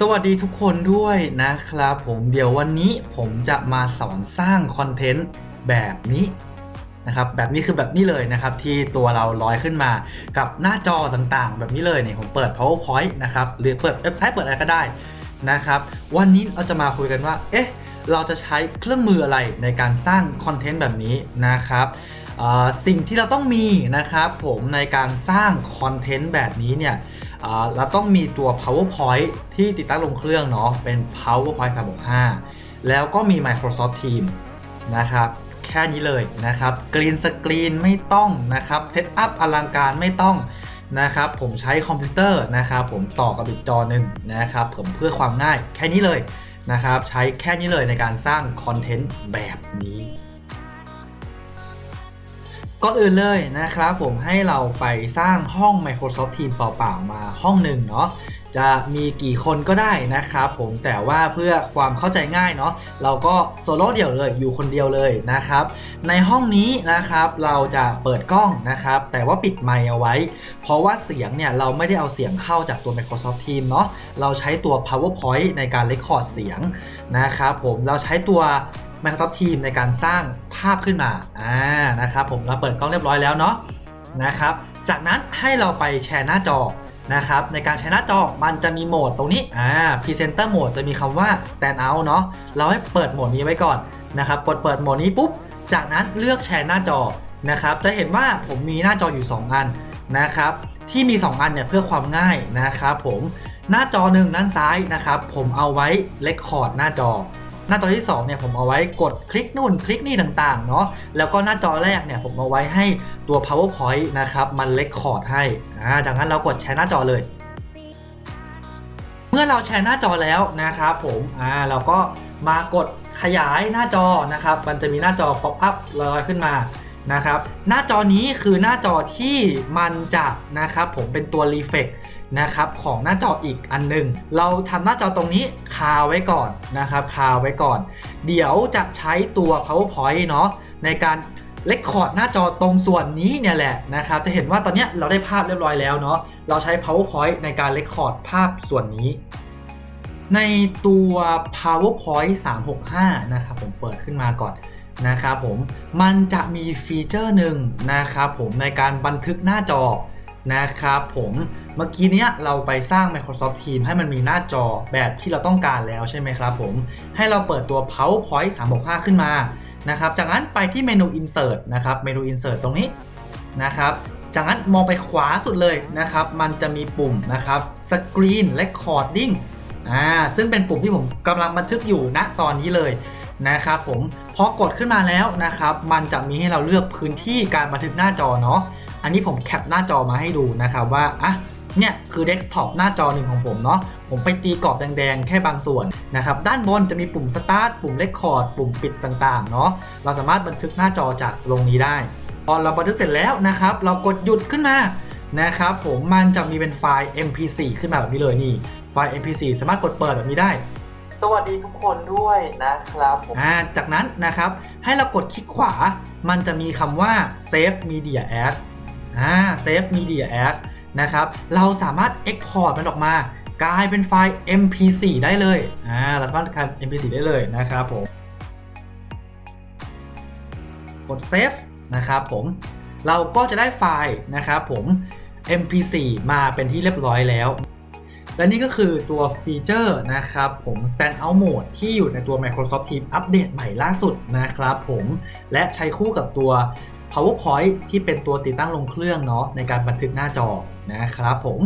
สวัสดีทุกคนด้วยนะครับผมเดี๋ยววันนี้ผมจะมาสอนสร้างคอนเทนต์แบบนี้นะครับแบบนี้คือแบบนี้เลยนะครับที่ตัวเราลอยขึ้นมากับหน้าจอต่างๆ แบบนี้เลยเนี่ยผมเปิด powerpoint นะครับหรือเปิดเว็บไซต์เปิดอะไรก็ได้นะครับวันนี้เราจะมาคุยกันว่าเอ๊ะเราจะใช้เครื่องมืออะไรในการสร้างคอนเทนต์แบบนี้นะครับสิ่งที่เราต้องมีนะครับผมในการสร้างคอนเทนต์แบบนี้เนี่ย เราต้องมีตัว PowerPoint ที่ติดตั้งลงเครื่องเนาะเป็น PowerPoint 365 แล้วก็มี Microsoft Teams นะครับแค่นี้เลยนะครับ Green Screen ไม่ต้องนะครับเซตอัพอลังการไม่ต้องนะครับผมใช้คอมพิวเตอร์นะครับผมต่อกับอีกจอหนึ่งนะครับผมเพื่อความง่ายแค่นี้เลยนะครับใช้แค่นี้เลยในการสร้างคอนเทนต์แบบนี้ ก่อนอื่นเลยนะครับผมให้เราไปสร้างห้อง Microsoft Teams เปล่าๆ มาห้องหนึ่งเนาะ จะมีกี่คนก็ได้นะครับผมแต่ว่าเพื่อความเข้าใจง่ายเนาะเราก็โซโล่เดี่ยวเลยอยู่คนเดียวเลยนะครับในห้องนี้นะครับเราจะเปิดกล้องนะครับแต่ว่าปิดไมค์เอาไว้ เพราะว่าเสียงเนี่ยเราไม่ได้เอาเสียงเข้าจากตัว Microsoft Teams เนาะเราใช้ตัว PowerPoint ในการ Record เสียงนะครับผมเราใช้ตัว Microsoft Teams ในการสร้างภาพขึ้นมาอ่านะครับผมเราเปิดกล้องเรียบร้อยแล้วเนาะนะครับ จากนั้นให้เราไปแชร์หน้าจอนะครับในการแชร์หน้าจอมันจะมีโหมดตรงนี้อ่า Presenter Mode จะมีคำว่า Stand Out เนาะเราให้เปิดโหมดนี้ไว้ก่อนนะครับกดเปิดโหมดนี้ปุ๊บ จากนั้นเลือกแชร์หน้าจอนะครับจะเห็นว่าผมมีหน้าจออยู่ 2 อันนะครับที่มี 2 อันเนี่ยเพื่อความง่ายนะครับผมหน้าจอหนึ่งด้านซ้ายนะครับผมเอาไว้เลคคอร์ดหน้าจอ หน้าจอที่2เนี่ยผมเอาไว้กดคลิกนู่นคลิกนี่ต่างๆเนาะแล้วก็หน้าจอแรกเนี่ยผมเอาไว้ให้ตัว powerpoint นะครับมันเลคคอร์ดให้อ่าจากนั้นเรากดแชร์หน้าจอเลย เมื่อเราแชร์หน้าจอแล้วนะครับผมอ่าเราก็มากดขยายหน้าจอนะครับ มันจะมีหน้าจอ pop up ลอยขึ้นมา นะครับ หน้าจอนี้คือหน้าจอที่มันจะนะครับผมเป็นตัว reflect นะครับของหน้าจออีกอันหนึง เราทำหน้าจอตรงนี้คาไว้ก่อนนะครับคาไว้ก่อน เดี๋ยวจะใช้ตัว powerpoint เนาะในการเลคคอร์ดหน้าจอตรงส่วนนี้เนี่ยแหละนะครับ จะเห็นว่าตอนนี้เราได้ภาพเรียบร้อยแล้วเนาะเราใช้ powerpoint ในการเลคคอร์ดภาพส่วนนี้ ในตัว powerpoint 365 นะครับผมเปิดขึ้นมาก่อน นะครับผมมันจะมีฟีเจอร์หนึ่งนะครับผมในการบันทึกหน้าจอนะครับผมเมื่อกี้เนี้ยเราไปสร้าง Microsoft Teams ให้มันมีหน้าจอแบบที่เราต้องการแล้วใช่ไหมครับผมให้เราเปิดตัว PowerPoint 365 ขึ้นมานะครับจากนั้นไปที่เมนู Insert นะครับเมนู Insert ตรงนี้นะครับจากนั้นมองไปขวาสุดเลยนะครับมันจะมีปุ่มนะครับ Screen Recording อ่าซึ่งเป็นปุ่มที่ผมกำลังบันทึกอยู่ณตอนนี้เลย นะครับผมพอกดขึ้นมาแล้วนะครับมันจะมีให้เราเลือกพื้นที่การบันทึกหน้าจอเนาะอันนี้ผมแคปหน้าจอมาให้ดูนะครับว่าอะเนี่ยคือเดสก์ท็อปหน้าจอหนึ่งของผมเนาะผมไปตีกรอบแดงๆ แค่บางส่วนนะครับด้านบนจะมีปุ่ม Start ปุ่ม Record ปุ่มปิดต่างๆเนาะเราสามารถบันทึกหน้าจอจากตรงนี้ได้ พอเราบันทึกเสร็จแล้วนะครับเรากดหยุดขึ้นมานะครับผมมันจะมีเป็นไฟล์ mp4 ขึ้นมาแบบนี้เลยนี่ไฟล์ mp4 สามารถกดเปิดแบบนี้ได้ สวัสดีทุกคนด้วยนะครับผมอ่าจากนั้นนะครับให้เรากดคลิกขวา มันจะมีคำว่า save media as อ่า save media as นะครับเราสามารถ export มันออกมากลายเป็นไฟล์ mp4 ได้เลยอ่าเราสามารถกลายเป็น mp4 ได้เลยนะครับผมกด save นะครับผมเราก็จะได้ไฟล์นะครับผม mp4 มาเป็นที่เรียบร้อยแล้ว และนี่ก็คือตัวฟีเจอร์นะครับผม standout mode ที่อยู่ในตัว Microsoft Teams อัปเดตใหม่ล่าสุดนะครับผมและใช้คู่กับตัว PowerPoint ที่เป็นตัวติดตั้งลงเครื่องเนาะในการบันทึกหน้าจอนะครับผม